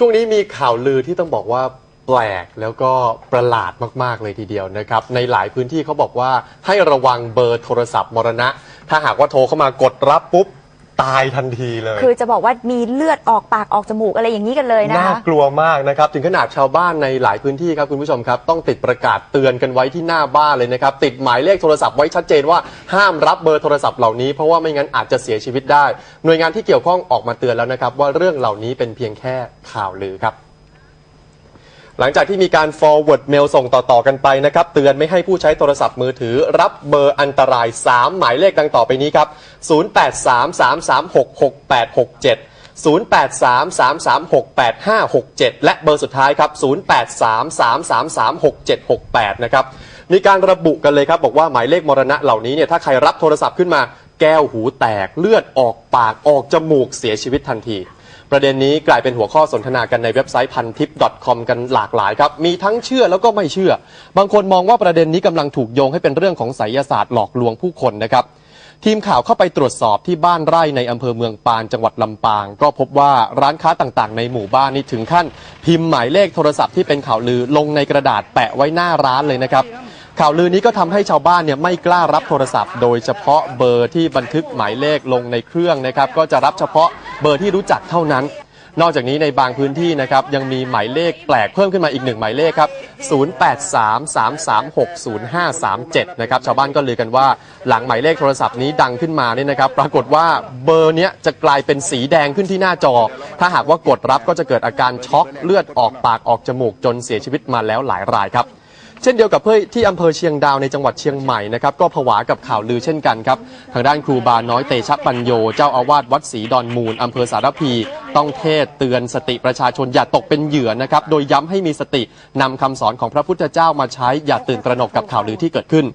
ช่วงนี้มีข่าวลือที่ต้องบอกว่าแปลกแล้วก็ประหลาดมาก ๆ เลยทีเดียวนะครับ ในหลายพื้นที่เขาบอกว่าให้ระวังเบอร์โทรศัพท์มรณะ ถ้าหากว่าโทรเข้ามากดรับปุ๊บ ตายทันทีเลย คือจะบอกว่ามีเลือดออกปากออกจมูกอะไรอย่างนี้กันเลยนะน่าคะ กลัวมากนะครับ ถึงขนาดชาวบ้านในหลายพื้นที่ครับคุณผู้ชมครับ ต้องติดประกาศเตือนกันไว้ที่หน้าบ้านเลยนะครับ ติดหมายเลขโทรศัพท์ไว้ชัดเจนว่าห้ามรับเบอร์โทรศัพท์เหล่านี้เพราะว่าไม่งั้นอาจจะเสียชีวิตได้ หน่วยงานที่เกี่ยวข้องออกมาเตือนแล้วนะครับ ว่าเรื่องเหล่านี้เป็นเพียงแค่ข่าวลือครับ หลังจากที่มีการ forward mail ส่งต่อๆกันไปนะครับ เตือนไม่ให้ผู้ใช้โทรศัพท์มือถือ รับเบอร์อันตราย 3 หมายเลขดังต่อไปนี้ครับ 0833366867 0833368567 และเบอร์สุดท้ายครับ 0833336768 นะครับ มีการระบุกันเลยครับ บอกว่าหมายเลขมรณะเหล่านี้เนี่ยถ้าใครรับโทรศัพท์ขึ้นมาแก้วหูแตกเลือดออกปากออกจมูกเสียชีวิตทันที ประเด็นนี้กลายเป็นหัวข้อสนทนากันในเว็บไซต์พันทิป .com กันหลากหลายครับ มีทั้งเชื่อแล้วก็ไม่เชื่อ บางคนมองว่าประเด็นนี้กำลังถูกโยงให้เป็นเรื่องของไสยศาสตร์หลอกลวงผู้คนนะครับ ทีมข่าวเข้าไปตรวจสอบที่บ้านไร่ในอำเภอเมืองปานจังหวัดลำปาง ก็พบว่าร้านค้าต่างๆ ในหมู่บ้านนี่ถึงขั้น พิมพ์หมายเลขโทรศัพท์ที่เป็นข่าวลือลงในกระดาษแปะไว้หน้าร้านเลยนะครับ ข่าวลือนี้ก็ทำให้ชาวบ้านเนี่ยไม่กล้ารับโทรศัพท์ โดยเฉพาะเบอร์ที่บันทึกหมายเลขลงในเครื่องนะครับก็จะรับเฉพาะเบอร์ที่รู้จักเท่านั้น นอกจากนี้ในบางพื้นที่นะครับยังมีหมายเลขแปลกเพิ่มขึ้นมาอีกหนึ่งหมายเลขครับ 0833360537 นะครับชาวบ้านก็ลือกันว่าหลังหมายเลขโทรศัพท์นี้ดังขึ้นมาเนี่ยนะครับ ปรากฏว่าเบอร์เนี้ยจะกลายเป็นสีแดงขึ้นที่หน้าจอ ถ้าหากว่ากดรับก็จะเกิดอาการช็อกเลือดออกปากออกจมูกจนเสียชีวิตมาแล้วหลายรายครับ เช่นเดียวกับเพื่อที่อำเภอเชียงดาวในจังหวัดเชียงใหม่นะครับก็ผวากับข่าวลือเช่นกันครับทางด้านครูบาน้อยเตชะปัญโยเจ้าอาวาสวัดศรีดอนมูลอำเภอสารพีต้องเทศเตือนสติประชาชนอย่าตกเป็นเหยื่อนะครับโดยย้ำให้มีสตินำคำสอนของพระพุทธเจ้ามาใช้อย่าตื่นตระหนกกับข่าวลือที่เกิดขึ้น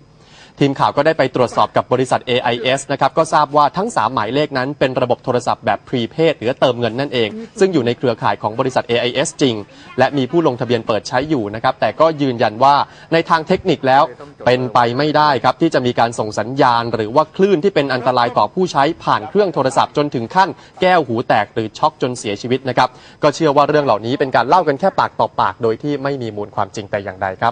ทีมข่าวก็ได้ไปตรวจสอบกับบริษัท AIS นะครับก็ทราบว่าทั้ง 3 หมายเลขนั้นเป็นระบบโทรศัพท์แบบพรีเพดหรือเติมเงินนั่นเอง ซึ่งอยู่ในเครือข่ายของบริษัท AIS จริง และมีผู้ลงทะเบียนเปิดใช้อยู่นะครับแต่ก็ยืนยันว่าในทางเทคนิคแล้วเป็นไปไม่ได้ครับที่จะมีการส่งสัญญาณ หรือว่าคลื่นที่เป็นอันตรายต่อผู้ใช้ผ่านเครื่องโทรศัพท์จนถึงขั้นแก้วหูแตกหรือช็อกจนเสียชีวิตนะครับก็เชื่อว่าเรื่องเหล่านี้เป็นการเล่ากันแค่ปากต่อปาก โดยที่ไม่มีมูลความจริงแต่อย่างใดครับ